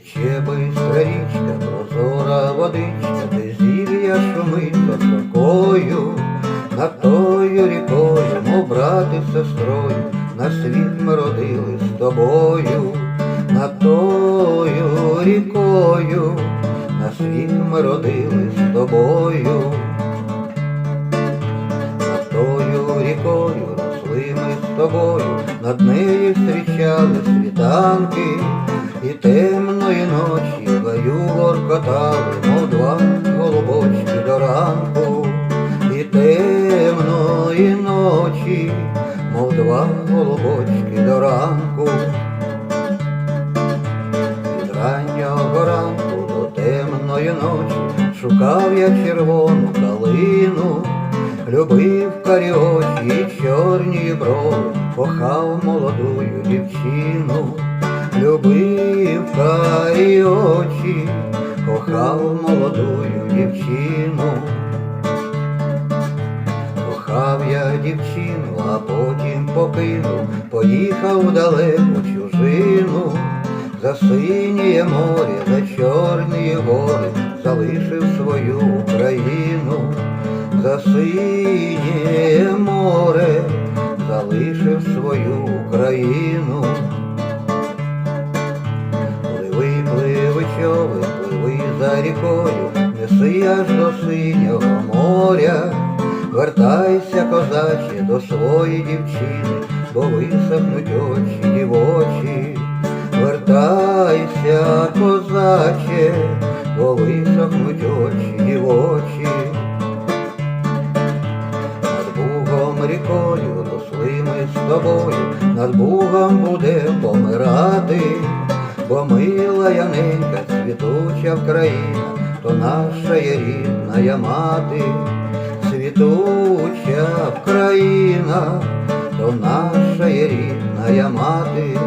Бистра річка, прозора водичка, де зілля шумить за сокою, над тою рікою, мов брати сестрою, на світ ми родили з тобою, над тою рікою, на світ ми родили з тобою. Тобою, над нею зустрічали світанки, і темної ночі гаю воркотали, мов два голубочки до ранку, і темної ночі, мов два голубочки до ранку. Від раннього ранку до темної ночі шукав я червону калину, любив карі очі і чорні брови, кохав молодую дівчину, любив карі очі, кохав молодую дівчину. Кохав я дівчину, а потім покинув, поїхав далеку чужину, за синє море, за чорні гори, залишив свою Україну, за синє море, залишив свою Україну. Пливи, пливи, човен, пливи за рікою, неси аж до синього моря. Вертайся, козаче, до своєї дівчини, бо висохнуть очі дівочі. Вертайся, козаче, бо висохнуть очі дівочі. Рікою росли ми з тобою, над Богом буде помирати, бо мила яненька, цвітуча Вкраїна, то наша є рідна мати, цвітуча Вкраїна, то наша є рідна мати.